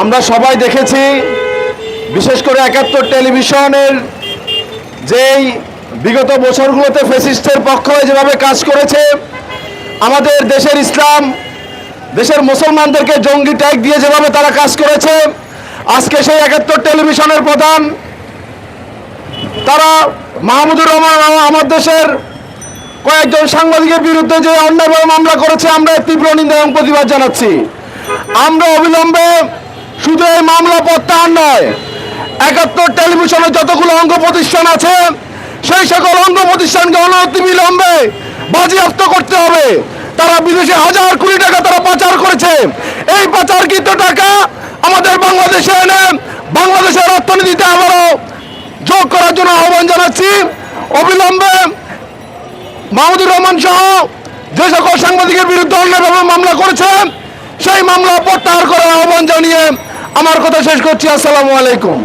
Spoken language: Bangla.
আমরা সবাই দেখেছি, বিশেষ করে একাত্তর টেলিভিশনের যেই বিগত বছরগুলোতে ফেসিস্টের পক্ষ যেভাবে কাজ করেছে, আমাদের দেশের ইসলাম, দেশের মুসলমানদেরকে জঙ্গি ট্যাগ দিয়ে যেভাবে তারা কাজ করেছে, আজকে সেই একাত্তর টেলিভিশনের প্রধান, তারা মাহমুদুর রহমান আমার দেশের কয়েকজন সাংবাদিকের বিরুদ্ধে যে অন্যায়ভাবে মামলা করেছে, আমরা তীব্র নিন্দা এবং প্রতিবাদ জানাচ্ছি। আমরা অবিলম্বে শুধু এই মামলা প্রত্যাহার নয়, একাত্তর টেলিভিশনের যতগুলো অঙ্গ প্রতিষ্ঠান আছে, সেই সকল অঙ্গ প্রতিষ্ঠানকে অনতি বিলম্বে বাজেয়াপ্ত করতে হবে। তারা বিদেশে হাজার কোটি টাকা তারা পাচার করেছে। এই পাচারকৃত টাকা আমাদের বাংলাদেশে এনে বাংলাদেশের অর্থনীতিতে আবারও যোগ করার জন্য আহ্বান জানাচ্ছি। অবিলম্বে মাহমুদুর রহমান সহ যে সকল সাংবাদিকের বিরুদ্ধে অন্যায়ভাবে মামলা করেছেন সেই মামলা প্রত্যাহার করার আহ্বান জানিয়ে আমার কথা শেষ করছি আসসালামু আলাইকুম।